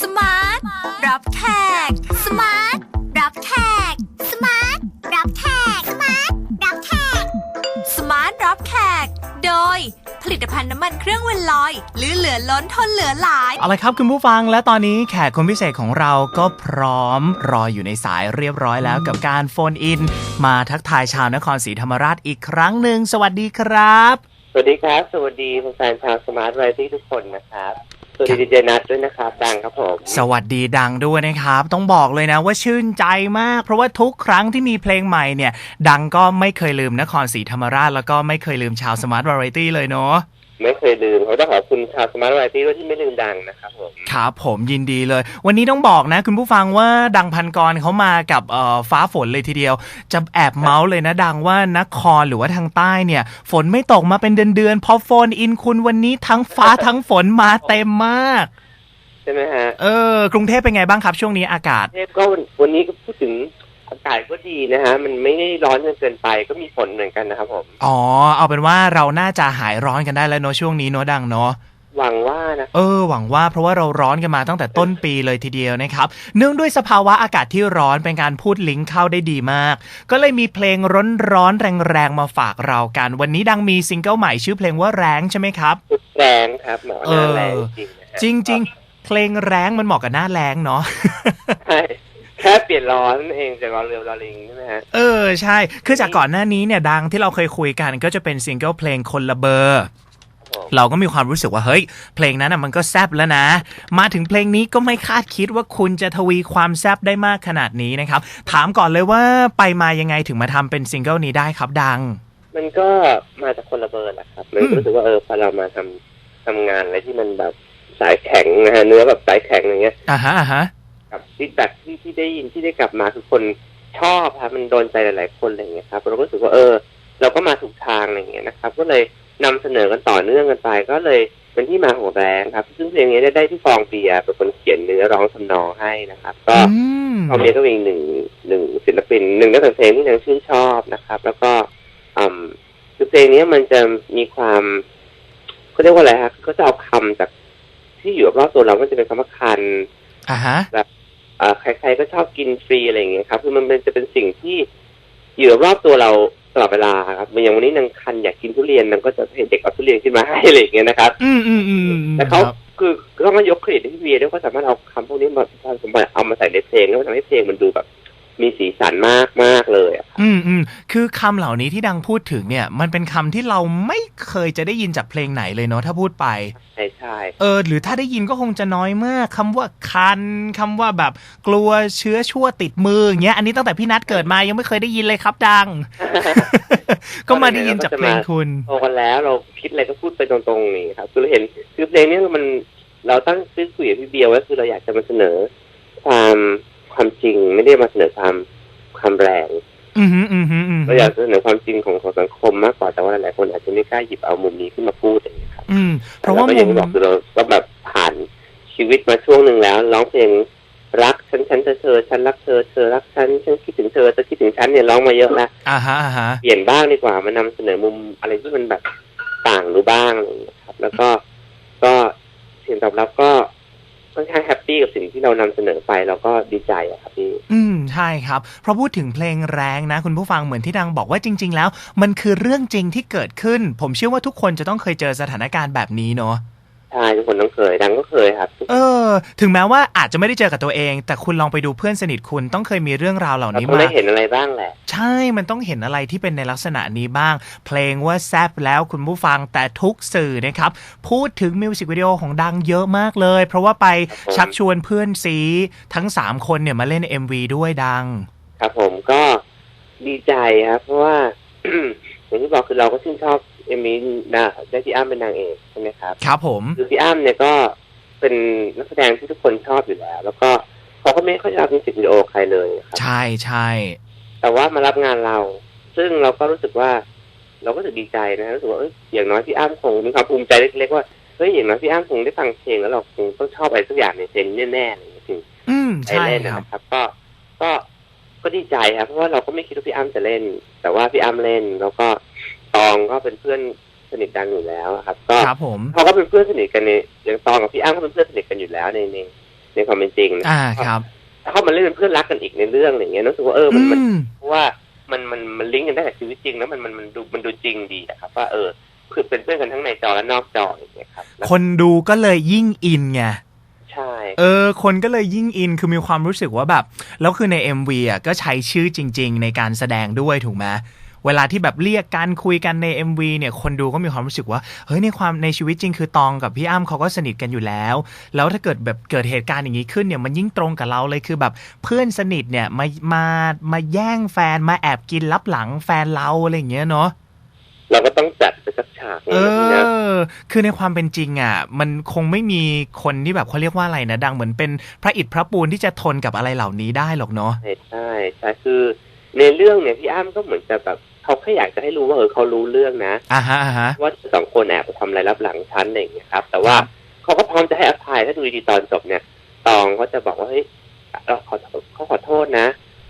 สมาร์ทรับแขก สมาร์ทรับแขก สมาร์ทรับแขก สมาร์ทรับแขก สมาร์ทรับแขก โดย ผลิตภัณฑ์น้ำมันเครื่องเวนลอยหรือเหลือล้นทนเหลือหลาย เอาละครับคุณผู้ฟังและตอนนี้แขกคนพิเศษของเราก็พร้อมรออยู่ในสายเรียบร้อยแล้วกับการโฟนอิน มาทักทายชาวนครศรีธรรมราชอีกครั้งหนึ่งสวัสดีครับ สวัสดีครับ สวัสดีแฟนๆชาวสมาร์ทไรที่ทุกคนนะครับ สวัสดีดีเจนัทด้วยนะครับดังครับผม สวัสดีดังด้วยนะครับ ต้องบอกเลยนะว่าชื่นใจมาก เพราะว่าทุกครั้งที่มีเพลงใหม่เนี่ย ดังก็ไม่เคยลืมนครศรีธรรมราช แล้วก็ไม่เคยลืมชาวสมาร์ทวาไรตี้เลยเนาะ ไม่เคยลืมเขาต้องขอบคุณชาวสมาร์ทไรที่ด้วยที่ไม่ลืมดังนะครับผมครับผมยินดีเลย วันนี้ต้องบอกนะ คุณผู้ฟังว่าดังพันกรเขามากับเอ่อฟ้าฝนเลยทีเดียว จะแอบเมาส์เลยนะดังว่านครหรือว่าทางใต้เนี่ย ฝนไม่ตกมาเป็นเดือนๆพอโฟนอินคุณวันนี้ทั้งฟ้าทั้งฝนมาเต็มมาก ใช่ไหมฮะเออกรุงเทพเป็นไงบ้างครับช่วงนี้อากาศ เทพก็วันวันนี้ก็พูดถึงอากาศก็ดีนะฮะ มันไม่ได้ร้อนจนเกินไปก็มีฝนเหมือนกันนะครับผมอ๋อ เอาเป็นว่าเราน่าจะหายร้อนกันได้แล้วเนอะช่วงนี้เนอะดังเนอะหวังว่านะเออหวังว่าเพราะว่าเราร้อนกันมาตั้งแต่ต้นปีเลยทีเดียวนะครับ เนื่องด้วยสภาวะอากาศที่ร้อนเป็นการพูดลิงก์เข้าได้ดีมาก ก็เลยมีเพลงร้อนร้อนๆแรงๆมาฝากเรากัน วันนี้ดังมีซิงเกิลใหม่ชื่อเพลงว่าแรงใช่ไหมครับสุดแรงครับหมอหน้าเออแรงจริงนะฮะจริงๆเพลงแรงมันเหมาะกับหน้าแรงเนาะใช่ แค่เปลี่ยนร้อนเองจากร้อนเรือร้อนลิงใช่ไหมฮะเออใช่ คือจากก่อนหน้านี้เนี่ยดังที่เราเคยคุยกันก็จะเป็นซิงเกิลเพลงคนละเบอร์ผมเราก็มีความรู้สึกว่าเฮ้ย เพลงนั้นน่ะมันก็แซบแล้วนะ มาถึงเพลงนี้ก็ไม่คาดคิดว่าคุณจะทวีความแซบได้มากขนาดนี้นะครับ ถามก่อนเลยว่าไปมายังไงถึงมาทำเป็นซิงเกิลนี้ได้ครับดัง มันก็มาจากคนละเบอร์แหละครับมันอืมรู้สึกว่าเออพอเรามาทำทำงานอะไรที่มันแบบสายแข็งนะฮะเนื้อแบบสายแข็งอย่างเงี้ยอ่าฮะอ่าฮะ กับฟีดแบ็กที่ที่ได้ยินที่ได้กลับมาคือคนชอบครับมันโดนใจหลาย ๆ คนอะไรอย่างเงี้ยครับเราก็รู้สึกว่าเออ เราก็มาถูกทางอะไรอย่างเงี้ยนะครับ ก็เลยนำเสนอกันต่อเนื่องกันไป ก็เลยเป็นที่มาของแรงครับ ซึ่งเพลงนี้ได้ได้ที่ฟองเบียร์เป็นคนเขียนเนื้อร้องทำนองให้นะครับ ก็อืมฟองเบียร์ก็เป็นอีกหนึ่งหนึ่งศิลปินหนึ่งนักแต่งเพลงที่ยังชื่นชอบนะครับ แล้วก็อืมคือเพลงนี้มันจะมีความเขาเรียกว่าอะไรครับก็จะเอาคำจากที่อยู่รอบๆตัวเรามันจะเป็นคำว่าคันอ่าฮะเอ่อ ใครๆก็ชอบกินฟรีอะไรอย่างเงี้ยครับ คือมันเป็นจะเป็นสิ่งที่อยู่รอบตัวเราตลอดเวลาครับมันอย่างวันนี้นางคันอยากกินทุเรียนนางก็จะให้เด็กเอาทุเรียนขึ้นมาให้อะไรอย่างเงี้ยนะครับ อืมอืมอืมอืมแต่เขาครับคือต้องมายกเครดิตให้พี่เวียด้วยเขาสามารถเอาคำพวกนี้มาสมบัติเอามาใส่ในเพลงแล้วทำให้เพลงมันดูแบบ มีสีสันมากมากๆเลยอะครับอืมอืมคือคำเหล่านี้ที่ดังพูดถึงเนี่ย มันเป็นคำที่เราไม่เคยจะได้ยินจากเพลงไหนเลยเนาะถ้าพูดไป ใช่ใช่เออ หรือถ้าได้ยินก็คงจะน้อยมากคำว่าคันคำว่าแบบกลัวเชื้อชั่วติดมืออย่างเงี้ยอันนี้ตั้งแต่พี่นัทเกิดมายังไม่เคยได้ยินเลยครับดัง ก็มาได้ยินจากเพลงคุณโตกันแล้วเราคิดอะไรก็พูดไปตรงๆนี่ครับคือเราเห็นคือเพลงนี้มันเราตั้งชื่อคุยกับพี่เบียร์ไว้คือเราอยากจะมาเสนอความ ความจริงไม่ได้มาเสนอความความแรงอืมฮึอืมฮึอืมฮึเราอยากเสนอความจริงของของสังคมมากกว่าแต่ว่าหลายๆคนอาจจะไม่กล้าหยิบเอามุมนี้ขึ้นมาพูดอย่างนี้ยครับอืมเพราะว่าแต่ก็มุอย่างมที่บอกคือเราก็แบบผ่านชีวิตมาช่วงหนึ่งแล้วร้องเพลงรักฉันฉันเธอเธอฉันรักเธอเธอรักฉันฉันคิดถึงเธอเธอคิดถึงฉันเนี่ยร้องมาเยอะแล้วอ่าฮะอ่าฮะเปลี่ยนบ้างดีกว่ามานำเสนอมุมอะไรที่มันแบบต่างดูบ้างอะไรอย่างเงี้ยครับ แล้วก็ก็เสียงตอบรับก็ ค่อนข้างแฮปปี้กับสิ่งที่เรานำเสนอไปเราก็ดีใจอะครับพี่อืมใช่ครับเพราะพูดถึงเพลงแรงนะ คุณผู้ฟังเหมือนที่ดังบอกว่าจริง ๆ แล้ว มันคือเรื่องจริงที่เกิดขึ้น ผมเชื่อว่าทุกคนจะต้องเคยเจอสถานการณ์แบบนี้เนาะ ใช่ทุกคนต้องเคยดังก็เคยครับ เออ ถึงแม้ว่าอาจจะไม่ได้เจอกับตัวเอง แต่คุณลองไปดูเพื่อนสนิทคุณต้องเคยมีเรื่องราวเหล่าเรานี้ต้องมาได้เห็นอะไรบ้างแหละ ใช่ มันต้องเห็นอะไรที่เป็นในลักษณะนี้บ้าง เพลงว่าแซบแล้วคุณผู้ฟังแต่ทุกสื่อนะครับ พูดถึงมิวสิกวิดีโอของดังเยอะมากเลย เพราะว่าไปครับผมชักชวนเพื่อนซีทั้ง3คนเนี่ยมาเล่น MV ด้วยดัง ครับผมก็ดีใจครับเพราะว่าอย่างที่บอกคือเราก็ชื่นชอบ เอมมี่นะได้พี่อ้ำเป็นนางเอกใช่ไหมครับครับผมคือพี่อ้ำเนี่ยก็เป็นนักแสดงที่ทุกคนชอบอยู่แล้ว แล้วก็เขาก็ไม่ค่อยรับมิวสิกวิดีโอใครเลยครับใช่ใช่แต่ว่ามารับงานเรา ซึ่งเราก็รู้สึกว่า เราก็รู้สึกดีใจนะรู้สึกว่าเอ้ยอย่างน้อยพี่อ้ำคงมีความภูมิใจเล็กๆว่าเฮ้ยอย่างน้อยพี่อ้ำคงได้ฟังเพลงแล้วเราคงต้องชอบอะไรสักอย่างในเพลงแน่ๆอะไรอย่างเงี้ยถึงอืมไปใช่เล่นครับนะครับ ก็ก็ก็ดีใจครับเพราะว่าเราก็ไม่คิดว่าพี่อ้ำจะเล่น แต่ว่าพี่อ้ำเล่นแล้วก็ ตองก็เป็นเพื่อนสนิทกันอยู่แล้วอะครับ ก็ครับผมเขาก็เป็นเพื่อนสนิทกันในอย่างตองกับพี่อ้ำก็เป็นเพื่อนสนิทกันอยู่แล้วในในในความเป็นจริงนะอ่าครับเข้ามาเล่นเป็นเพื่อนรักกันอีกในเรื่องอะไรเงี้ยรู้สึกว่าเออมันมันอืมเพราะว่ามันมันมันลิงก์กันได้กับชีวิตจริงแล้วมันมันมันดูมันดูจริงดีอะครับว่าเออคือเป็นเพื่อนกันทั้งในจอและนอกจออย่างเงี้ยครับแล้วคนดูก็เลยยิ่งอินไงใช่เออ คนก็เลยยิ่งอินคือมีความรู้สึกว่าแบบ แล้วคือใน MV อะก็ใช้ชื่อจริง ๆ ในการแสดงด้วยถูกไหม เวลาที่แบบเรียกกันคุยกันใน MV เนี่ยคนดูก็มีความรู้สึกว่าเฮ้ยในความในชีวิตจริงคือตองกับพี่อ้ำเขาก็สนิทกันอยู่แล้ว แล้วถ้าเกิดแบบเกิดเหตุการณ์อย่างนี้ขึ้นเนี่ยมันยิ่งตรงกับเราเลยคือแบบเพื่อนสนิทเนี่ยมามามาแย่งแฟนมาแอบกินลับหลังแฟนเราอะไรอย่างเงี้ยเนาะเราก็ต้องจัดไปสักฉากหเอนึงนะอคือในความเป็นจริงอะ มันคงไม่มีคนที่แบบเขาเรียกว่าอะไรนะ ดังเหมือนเป็นพระอิฐพระปูนที่จะทนกับอะไรเหล่านี้ได้หรอกเนาะ ใช่ใช่ใช่คือในเรื่องเนี่ยพี่อ้ำก็เหมือนจะแบบ เขาแค่อยากจะให้รู้ว่าเออเขารู้เรื่องนะอ่าฮะอ่าฮะว่าสองคนแอบไปทำอะไรรับหลังฉันอะไรอย่างเงี้ยครับ แต่ว่าครับเขาก็พร้อมจะให้อภัยถ้าดูดีๆตอนจบเนี่ยตองก็จะบอกว่าเฮ้ยเราขอโทษเขาขอโทษนะ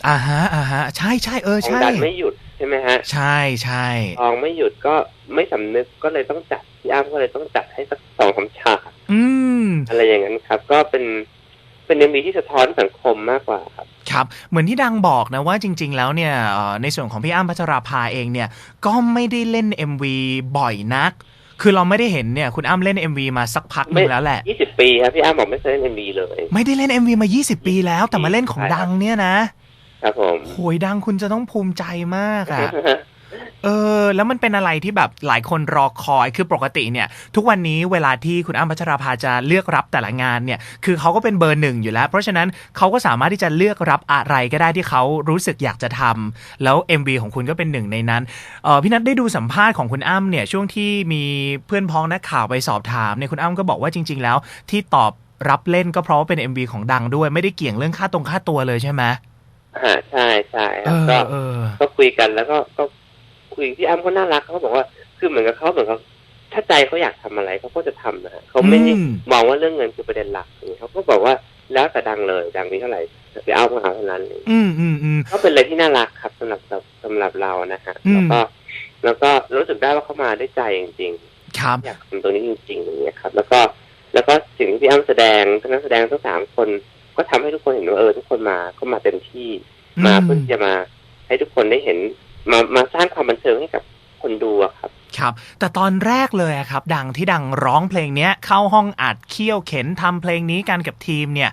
อ่าฮะอ่าฮะใช่ใช่เออตองใช่ดันไม่หยุดใช่ไหมฮะ ใช่ใช่ตองไม่หยุดก็ไม่สำนึกก็เลยต้องจัดพี่อ้ำก็เลยต้องจัดให้สักสองสามฉากอืมอะไรอย่างนั้นครับ ก็เป็น เป็นเอ็มวีที่สะท้อนสังคมมากกว่าครับครับ เหมือนที่ดังบอกนะว่าจริง ๆ แล้วเนี่ยเอ่อในส่วนของพี่อ้ำพัชราภาเองเนี่ยก็ไม่ได้เล่น MV บ่อยนัก คือเราไม่ได้เห็นเนี่ยคุณอ้ำเล่น MV มาสักพักหนึงแล้วแหละยี่สิบปีครับพี่อ้ำบอกไม่เคยเล่นเอ็มวีเลย ไม่ได้เล่น MV มา 20 ปีแล้วแต่มาเล่นของดังเนี่ยนะครับผมโหยดังคุณจะต้องภูมิใจมากอะ เออแล้วมันเป็นอะไรที่แบบหลายคนรอคอยคือปกติเนี่ย ทุกวันนี้เวลาที่คุณอ้ำพัชราภาจะเลือกรับแต่ละงานเนี่ยคือเขาก็เป็นเบอร์หนึ่งอยู่แล้ว เพราะฉะนั้นเขาก็สามารถที่จะเลือกรับอะไรก็ได้ที่เขารู้สึกอยากจะทำแล้ว MV ของคุณก็เป็นหนึ่งในนั้นเออพี่นัทได้ดูสัมภาษณ์ของคุณอ้ำเนี่ยช่วงที่มีเพื่อนพ้องนักข่าวไปสอบถามเนี่ยคุณอ้ำก็บอกว่าจริง ๆ แล้ว ที่ตอบรับเล่นก็เพราะว่าเป็น MV ของดังด้วยไม่ได้เกี่ยงเรื่องค่าตรงค่าตัวเลยใช่ไหมอ่าใช่ใช่คเอรับอก็เออก็คุยกันแล้วก็ก็ คุยพี่อ้ำเขาน่ารักเขาบอกว่าคือเหมือนกับเขาเหมือนกับถ้าใจเขาอยากทำอะไรเขาก็จะทำนะฮะเขาไม่ได้อืมมองว่าเรื่องเงินคือประเด็นหลักอย่างเงี้ยเขาก็บอกว่าแล้วแต่ดังเลยดังมีเท่าไหร่พี่อ้ำก็เอาเท่านั้นเลยอืมอืมอืมก็เป็นอะไรที่น่ารักครับสำหรับสำหรับเรานะฮะอืมแล้วก็ แล้วก็รู้สึกได้ว่าเขามาด้วยใจจริงครับๆอยากทำตรงนี้จริงๆอย่างเงี้ยครับ แล้วก็แล้วก็สิ่งที่พี่อ้ำแสดงทั้งนักแสดงทั้งสามคน ก็ทำให้ทุกคนเห็นว่าเออทุกคนมาก็มาเต็มที่ มาเพื่อที่จะมาให้ทุกคนได้เห็น มามาสร้างความบันเทิงให้กับคนดูอะครับ ครับ แต่ตอนแรกเลยอะครับ ดังที่ดังร้องเพลงเนี้ย เข้าห้องอัดเคี่ยวเข็นทำเพลงนี้กันกับทีมเนี่ย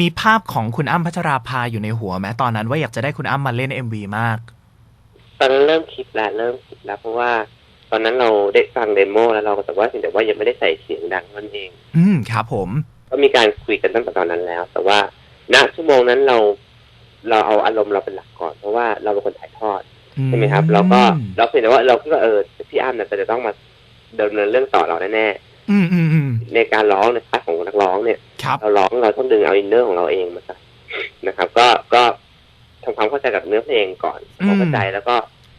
มีภาพของคุณอ้ำพัชราภาอยู่ในหัวไหมตอนนั้นว่าอยากจะได้คุณอ้ำมาเล่น MV มาก ตอนนั้นเริ่มคิดแล้วเริ่มคิดแล้วเพราะว่า ตอนนั้นเราได้ฟังเดโมแล้วเราก็แต่ว่าสิ่งแต่ว่ายังไม่ได้ใส่เสียงดังนั่นเอง อืมครับผม ก็มีการคุยกันตั้งแต่ตอนนั้นแล้ว แต่ว่าณชั่วโมงนั้นเรา เราเอาอารมณ์เราเป็นหลักก่อน เพราะว่าเราเป็นคนถ่ายทอด ใช่ไหมครับ เราก็เราเพียงแต่ว่าเราคิดว่าเออพี่อ้ำเนี่ยจะต้องมาดำเนินเรื่องต่อเราแน่อืมอืมอืมๆในการร้องในพาร์ทของนักร้องเนี่ยครับเราร้องเราต้องดึงเอาอินเนอร์ของเราเองมาใส่นะครับ ก็ก็ทำความเข้าใจกับเนื้อเพลงก่อนอืมความเข้าใจแล้วก็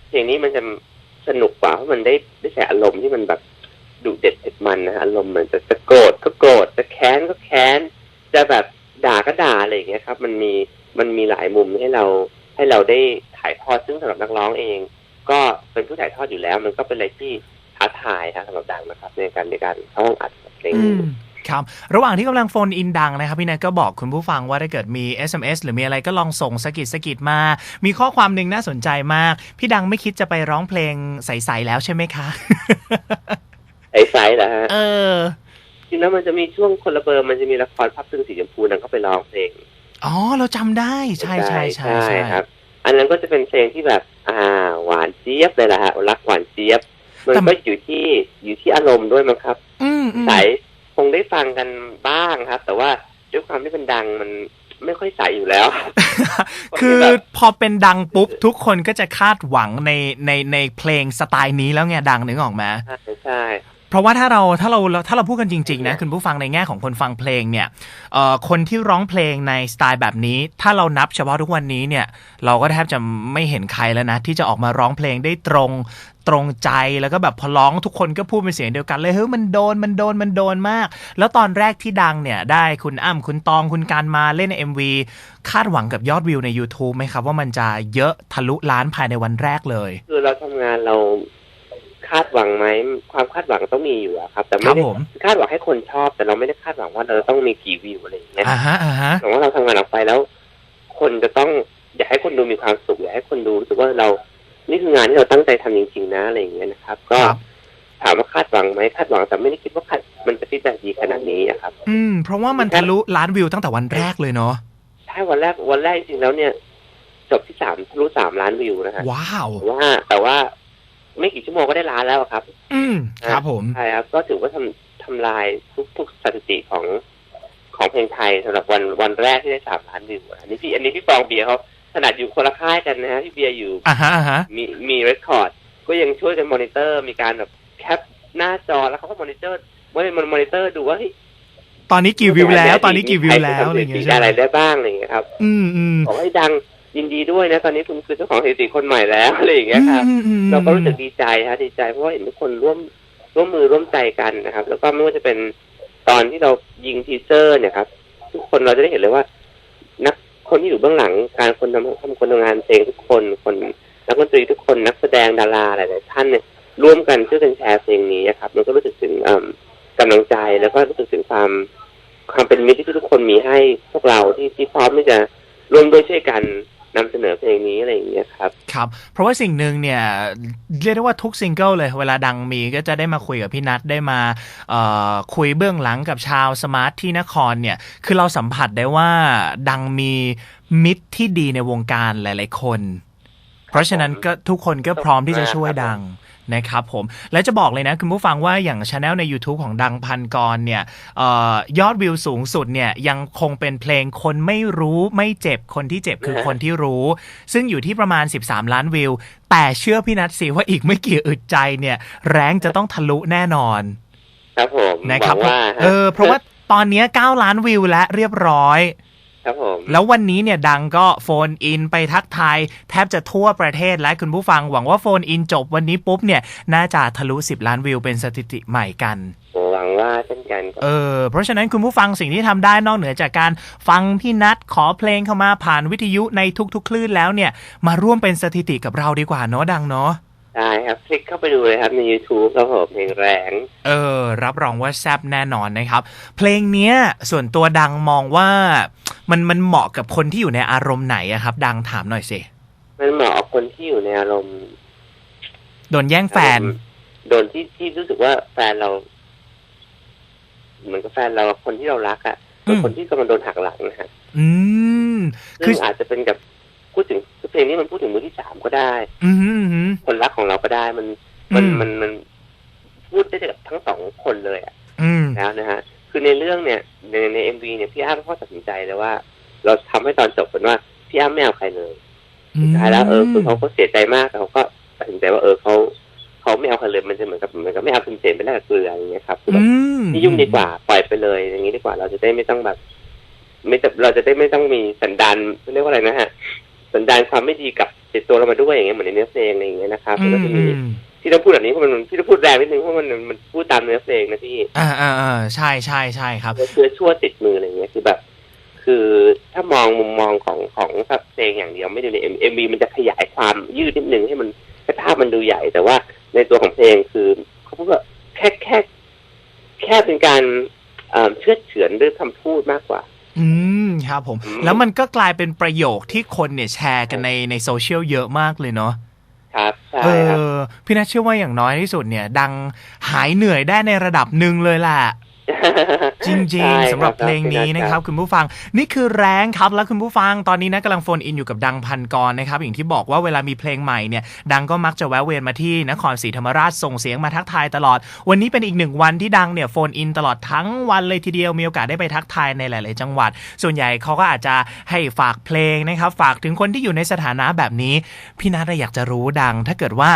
เพลงนี้มันจะสนุกกว่าเพราะมันได้ได้ใส่อารมณ์ที่มันแบบดุเด็ดเผ็ดมันนะฮะอารมณ์เหมือนจะจะโกรธก็โกรธจะแค้นก็แค้นจะแบบด่าก็ด่าอะไรอย่างเงี้ยครับ มันมีมันมีหลายมุมให้เรา ให้เราได้ถ่ายทอดซึ่งสำหรับนักร้องเอง ก็เป็นผู้ถ่ายทอดอยู่แล้ว มันก็เป็นอะไรที่ท้าทายครับสำหรับดังนะครับในการในการเข้าห้องอัดเพลงอืนี้มครับ ระหว่างที่กำลังโฟนอินดังนะครับ พี่นัทก็บอกคุณผู้ฟังว่าถ้าเกิดมี SMS หรือมีอะไรก็ลองส่งสกิดสกิดมา มีข้อความหนึ่งน่าสนใจมาก พี่ดังไม่คิดจะไปร้องเพลงใสๆแล้วใช่ไหมคะไอ้ไซส์เหรอฮะเออจริงแล้วมันจะมีช่วงคนละเบอร์มันจะมีละครพับซึ่งสีชมพูนั่นก็ไปร้องเพลง อ๋อเราจำได้ใช่ใช่ใช่ใช่ครับ อันนั้นก็จะเป็นเพลงที่แบบอ่าหวานเจี๊ยบเลยล่ะฮะรักหวานเจี๊ยบมันก็อยู่ที่อยู่ที่อารมณ์ด้วยมั้งครับ อืมอืมใสคงได้ฟังกันบ้างครับ แต่ว่าด้วยความที่เป็นดังมันไม่ค่อยใสอยู่แล้ว คือพอเป็นดังปุ๊บ ทุกคนก็จะคาดหวังในในในเพลงสไตล์นี้แล้วไงดังนึกออกไหมใช่ใช่ เพราะว่าถ้าเราถ้าเราถ้าเราพูดกันจริงๆนะคุณผู้ฟังในแง่ของคนฟังเพลงเนี่ยเอ่อคนที่ร้องเพลงในสไตล์แบบนี้ ถ้าเรานับเฉพาะทุกวันนี้เนี่ยเราก็แทบจะไม่เห็นใครแล้วนะ ที่จะออกมาร้องเพลงได้ตรงตรงใจแล้วก็แบบพอร้องทุกคนก็พูดเป็นเสียงเดียวกันเลยเฮ้ยมันโดนมันโดนมันโดนมาก แล้วตอนแรกที่ดังเนี่ยได้คุณอ้ำคุณตองคุณการมาเล่น MV คาดหวังกับยอดวิวใน YouTube ไหมครับว่ามันจะเยอะทะลุล้านภายในวันแรกเลย คือเราทำงานเรา คคาดหวังไหมความคาดหวังต้องมีอยู่อะครับ แต่คไม่รับได้ผมคาดหวังให้คนชอบ แต่เราไม่ได้คาดหวังว่าเราจะต้องมีกี่วิวอะไรอย่างเงี้ยอ่าฮะอ่าฮะหวังว่าเราทำงานออกไปแล้ว คนจะต้องอยากให้คนดูมีความสุขอยากให้คนดูรู้สึกว่าเรา นี่คืองานที่เราตั้งใจทำจริง ๆ นะอะไรอย่างเงี้ยนะครับ ก็ครับถามว่าคาดหวังไหมคาดหวังแต่ไม่ได้คิดว่าคาดมันจะฟีดแบ็กดีขนาดนี้อะครับ อืม เพราะว่ามันทะลุล้านวิวตั้งแต่วันแรกเลยเนาะใช่วันแรกวันแรกจริงๆแล้วเนี่ยจบที่สามทะลุสามล้านวิวนะฮะว้าวแต่ว่าแต่ว่า ไม่กี่ชั่วโมงก็ได้ล้านแล้วอะครับ อืมครับผมใช่ครับก็ถือว่าทำทำลายทุกทุกสถิติของของเพลงไทยสำหรับวันวันแรกที่ได้สามล้านวิวอันนี้พี่อันนี้พี่ฟองเบียร์เขาขนาดอยู่คนละค่ายกันนะฮะพี่เบียร์อยู่อ่าฮะอ่าฮะมีมีเรคคอร์ดก็ยังช่วยกันมอนิเตอร์ มีการแบบแคปหน้าจอแล้วเขาก็มอนิเตอร์ว่ามันมอนิเตอร์ดูว่าเฮ้ยตอนนี้กี่วิวแล้ว ตอนนี้กี่วิวแล้วอะไรอย่างเงี้ยมีใช่อะไรไหมได้บ้างอะไรอย่างเงี้ยครับ อืมอืมบอกให้ดัง ยินดีด้วยนะ ตอนนี้คุณคือเจ้าของสถิติคนใหม่แล้วอะไรอย่างเงี้ยครับอืมอืมอืมเราก็รู้สึกดีใจฮะดีใจเพราะว่าเห็นทุกคนร่วมร่วมมือร่วมใจกันนะครับ แล้วก็ไม่ว่าจะเป็นตอนที่เรายิงทีเซอร์เนี่ยครับ ทุกคนเราจะได้เห็นเลยว่า นักคนที่อยู่เบื้องหลัง การคนทำทำคนทำงานเพลงทุกคนคนนักดนตรีทุกคนนักแสดงดาราหลายๆท่านเนี่ยร่วมกันช่วยกันแชร์เพลงนี้นะครับมันก็รู้สึกถึงเอิ่มกำลังใจแล้วก็รู้สึกถึงความความเป็นมิตรที่ทุกคนมีให้พวกเราที่ที่พร้อมที่จะร่วมด้วยช่วยกัน นำเสนอเพลงนี้อะไรอย่างเงี้ยครับครับ เพราะว่าสิ่งหนึ่งเนี่ยเรียกได้ว่าทุกซิงเกิลเลยเวลาดังมีก็จะได้มาคุยกับพี่นัทได้มาคุยเบื้องหลังกับชาวสมาร์ทที่นครเนี่ยคือเราสัมผัสได้ว่าดังมีมิตรที่ดีในวงการหลาย ๆ คน เพราะฉะนั้นก็ทุกคนก็พร้อมที่จะช่วยดัง นะครับผม และจะบอกเลยนะคุณผู้ฟังว่าอย่างช anel ใน YouTube ของดังพันกรเนี่ยเออยอดวิวสูงสุดเนี่ยยังคงเป็นเพลงคนไม่รู้ไม่เจ็บคนที่เจ็บคือคนที่รู้ ซึ่งอยู่ที่ประมาณ 13 ล้านวิว แต่เชื่อพี่นัทสิว่าอีกไม่กี่อึดใจเนี่ย แรงจะต้องทะลุแน่นอน ครับผมนะครับหวังว่าฮะเออเพราะว่าตอนเนี้ย9ล้านวิวแล้วเรียบร้อย ครับผม แล้ววันนี้เนี่ยดังก็โฟนอินไปทักทายแทบจะทั่วประเทศและคุณผู้ฟังหวังว่าโฟนอินจบวันนี้ปุ๊บเนี่ยน่าจะทะลุ 10 ล้านวิวเป็นสถิติใหม่กัน หวังว่าเช่นกันครับ เออ เพราะฉะนั้นคุณผู้ฟังสิ่งที่ทำได้นอกเหนือจากการฟังพี่นัทขอเพลงเข้ามาผ่านวิทยุในทุกๆ คลื่นแล้วเนี่ย มาร่วมเป็นสถิติกับเราดีกว่าเนาะดังเนาะ ได้ครับคลิกเข้าไปดูเลยครับใน YouTube ครับผมเพลงแรงเออ รับรองว่าแซบแน่นอนนะครับ เพลงเนี้ย ส่วนตัวดังมองว่า มันมันเหมาะกับคนที่อยู่ในอารมณ์ไหนอะครับ ดังถามหน่อยสิมันเหมาะกับคนที่อยู่ในอารมณ์โดนแย่งแฟน โดนที่ที่รู้สึกว่าแฟนเรา เหมือนกับแฟนเราคนที่เรารักอะ่ะเป็นอืมคนที่กำลังโดนหักหลังนะฮะอืม คืซึ่องอาจจะเป็นกับพูดถึงคือ เพลงนี้มันพูดถึงมือที่สามก็ได้ อืมอืมอืมคนรักของเราก็ได้มันมันอืมมันมันพูดได้กับทั้งสองคนเลยอะอืมแล้วนะฮะ คือในเรื่องเนี่ย ในในเอ็มวีเนี่ยพี่อ้ำก็ตัดสินใจเลยว่า เราทำให้ตอนจบเป็นว่าพี่อ้ำไม่เอาใครเลยสุดท้ายแล้วเออคือเขาก็เสียใจมากแต่เขาก็ตัดสินใจว่าเออเขาเขาไม่เอาใครเลยมันจะเหมือนกับเหมือนกับไม่เอาพิมเสนไปแลกกับเกลืออย่างเงี้ยครับคือแบบอืมที่ยุ่งดีกว่าปล่อยไปเลย อย่างนี้ดีกว่าเราจะได้ไม่ต้องแบบ ไม่จะเราจะได้ไม่ต้องมีสันดานเรียกว่าอะไรนะฮะ สันดานความไม่ดีกับติดตัวเรามาด้วยอย่างเงี้ยเหมือนในเนื้อเพลงอะไรอย่างเงี้ยนะครับอืแล้วมก็จะอืมีมที่ต้องพูดแบบนี้เพราะมันที่ต้องพูดแรงนิดนึงเพราะมันมันพูดตามเนื้อเพลงนะพี่อ่าอ่าอ่าใช่ใช่ใช่ครับเชื้อชั่วติดมืออะไรเงี้ยคือแบบ คือถ้ามองมุมมองของของแบบเพลงอย่างเดียวไม่ได้ในเอ็มวีมันจะขยายความยืดนิดนึงให้มันให้ภาพมันดูใหญ่ แต่ว่าในตัวของเพลงคือเขาพูดว่าแค่แค่ แค่เป็นการเอ่อเชื่อดเฉือนด้วยคำพูดมากกว่าอืม ครับผมอืมแล้วมันก็กลายเป็นประโยคที่คนเนี่ยแชร์กันในในโซเชียลเยอะมากเลยเนาะครับใช่เอครับอพี่นัทเชื่อว่าอย่างน้อยที่สุดเนี่ย ดังหายเหนื่อยได้ในระดับหนึ่งเลยแหละ จริงใช่ๆสำหรับเพลงนี้นะครับคุณผู้ฟังนี่คือแรงครับแล้วคุณผู้ฟังตอนนี้นะกำลังโฟนอินอยู่กับดังพันกรนะครับอย่างที่บอกว่าเวลามีเพลงใหม่เนี่ยดังก็มักจะแวะเวียนมาที่นครศรีธรรมราชส่งเสียงมาทักทายตลอด วันนี้เป็นอีกหนึ่งวันที่ดังเนี่ยโฟนอินตลอดทั้งวันเลยทีเดียวมีโอกาสได้ไปทักทายในหลาย ๆ จังหวัด ส่วนใหญ่เขาก็อาจจะให้ฝากเพลงนะครับฝากถึงคนที่อยู่ในสถานะแบบนี้ พี่นัทอยากจะรู้ดัง ถ้าเกิดว่า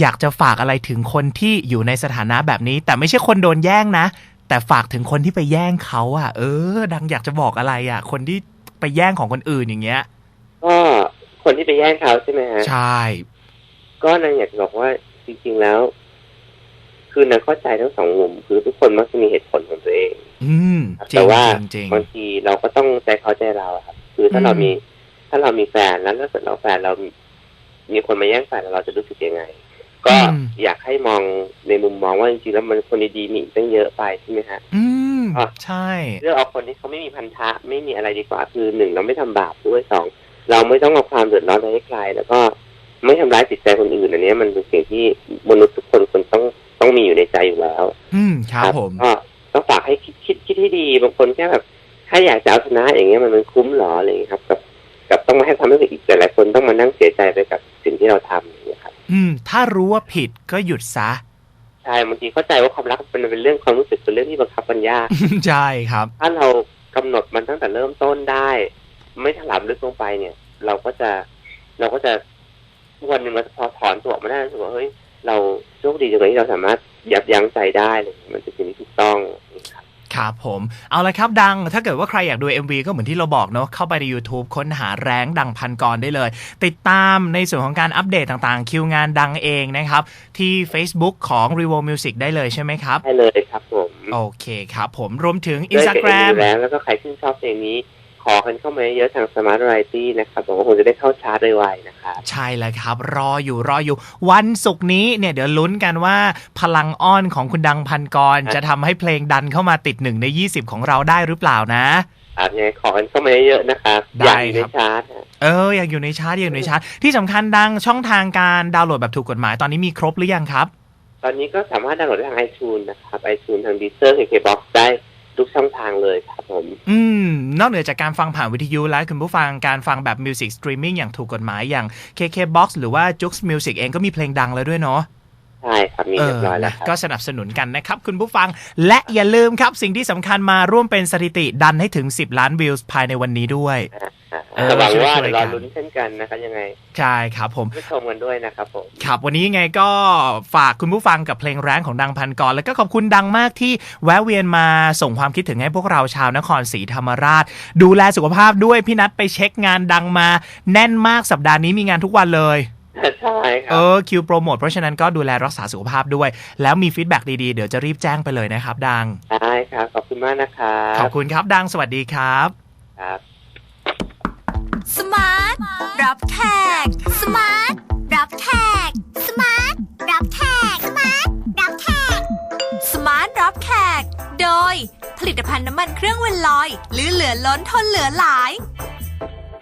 อยากจะฝากอะไรถึงคนที่อยู่ในสถานะแบบนี้ แต่ไม่ใช่คนโดนแย่งนะ แต่ฝากถึงคนที่ไปแย่งเขาอะ เออ ดังอยากจะบอกอะไรอะ คนที่ไปแย่งของคนอื่นอย่างเงี้ยก็คนที่ไปแย่งเขาใช่ไหมฮะใช่ก็นางอยากจะบอกว่าจริง ๆแล้ว คือนางเข้าใจทั้งสองมุมคือทุกคนมักจะมีเหตุผลของตัวเอง อืมครับจริแต่งว่าจริงจริงบางทีเราก็ต้องใจเขาใจเราอะครับ คือถ้าอืมเรามี ถ้าเรามีแฟนแล้วถ้าเกิดเราแฟนเรามีคนมาแย่งแฟนเราเราจะรู้สึกยังไง ก็อืม อยากให้มองในมุมมองว่าจริงๆแล้วมันคนดีๆมีอีกตั้งเยอะไปใช่ไหมฮะ อืม อะ ใช่ เลือกเอาคนที่เขาไม่มีพันธะไม่มีอะไรดีกว่าคือหนึ่งเราไม่ทำบาปด้วยสองเราไม่ต้องเอาความเดือดร้อนไปให้ใครแล้วก็ไม่ทำร้ายจิตใจคนอื่นอันเนี้ยมันเป็นสิ่งที่มนุษย์ทุกคนควรต้องต้องมีอยู่ในใจอยู่แล้ว อืม ครับผม ก็ต้องฝากให้คิดคิดคิดให้ดีบางคนแค่แบบถ้าอยากจะเอาชนะอย่างเงี้ยมันมันคุ้มหรออะไรอย่างเงี้ยครับ กับกับต้องมาให้ความรู้สึกอีกหลายๆคนต้องมานั่งเสียใจไปกับสิ่งที่เราทำ อย่างเงี้ยครับอืม ถ้ารู้ว่าผิดก็หยุดซะใช่บางทีเข้าใจว่าความรักเป็นเป็นเรื่องความรู้สึกเป็นเรื่องที่บังคับกันยากใช่ครับ ถ้าเรากำหนดมันตั้งแต่เริ่มต้นได้ ไม่ถลำลึกลงไปเนี่ย เราก็จะเราก็จะวันหนึ่งเราพอถอนตัวออกมาได้รู้สึกว่าเฮ้ยเราโชคดีจังเลยที่เราสามารถยับยั้งใจได้เลยมันเป็นสิ่งที่ถูกต้องครับ ครับผม เอาละครับดังถ้าเกิดว่าใครอยากดู MV ก็เหมือนที่เราบอกเนาะเข้าไปใน YouTube ค้นหาแรงดังพันกรได้เลย ติดตามในส่วนของการอัปเดตต่างๆ คิวงานดังเองนะครับ ที่ Facebook ของ r e v o Music ได้เลยใช่ไหมครับให้เลยครับผม โอเคครับผมรวมถึง ด้วยเกิด Instagram อยู่แล้วแล้วก็ใครที่นชอบเพลงนี้ ขอกันเข้ามาเยอะทางสมาร์ทไรตี้นะครับผมก็คงจะได้เข้าชาร์ตไวๆนะครับ ใช่แล้วครับ รออยู่รออยู่ วันศุกร์นี้เนี่ยเดี๋ยวลุ้นกันว่าพลังอ้อนของคุณดังพันกรครับจะทำให้เพลงดันเข้ามาติดหนึ่งใน 20 ของเราได้หรือเปล่านะครับยังไงขอกันเข้ามาเยอะๆนะครับได้อยากอยู่ในครับชาร์ตนะเอออยากอยู่ในชาร์ตอยากอยู่ในชาร์ตที่สำคัญดังช่องทางการดาวน์โหลดแบบถูกกฎหมายตอนนี้มีครบหรือยังครับ ตอนนี้ก็สามารถดาวน์โหลดได้ทางไอทูนนะครับไอทูนทางดีเซอร์เคบ็อกได้ ทุกช่องทางเลยครับผม อืม นอกเหนือจากการฟังผ่านวิทยุแล้วคุณผู้ฟังการฟังแบบมิวสิกสตรีมมิ่งอย่างถูกกฎหมายอย่าง KKBOX หรือว่า Jux Music เองก็มีเพลงดังแล้วด้วยเนาะใช่ครับมีเรียบร้อยแล้วนะครับก็สนับสนุนกันนะครับ คุณผู้ฟังและอย่าลืมครับ สิ่งที่สำคัญมาร่วมเป็นสถิติดันให้ถึง 10 ล้านวิวภายในวันนี้ด้วยเออแต่ หวังว่าช่วยๆเดี๋ยวรอกันลุ้นเช่นกันนะครับยังไง ใช่ครับผมไปชมกันด้วยนะครับผม ครับ วันนี้ยังไงก็ฝากคุณผู้ฟังกับเพลงแรงของดังพันกร แล้วก็ขอบคุณดังมากที่แวะเวียนมาส่งความคิดถึงให้พวกเราชาวนครศรีธรรมราช ดูแลสุขภาพด้วยพี่นัทไปเช็คงานดังมา แน่นมากสัปดาห์นี้มีงานทุกวันเลยใช่คเอรับอคิวโปรโมทเพราะฉะนั้นก็ดูแลรักษาสุขภาพด้วย แล้วมีฟีดแบ็กดีๆ เดี๋ยวจะรีบแจ้งไปเลยนะครับ ดังได้ครับ ขอบคุณมากนะครัขอบบคุณครับดังสวัสดีครับ ครับ สมาร์ทรับแขกสมาร์ทรับแขกสมาร์ทรับแขกสมาร์ทรับแขกสมาร์ทรับแขก โดย ผลิตภัณฑ์น้ำมันเครื่องเวนลอย หรือเหลือล้นทนเหลือหลาย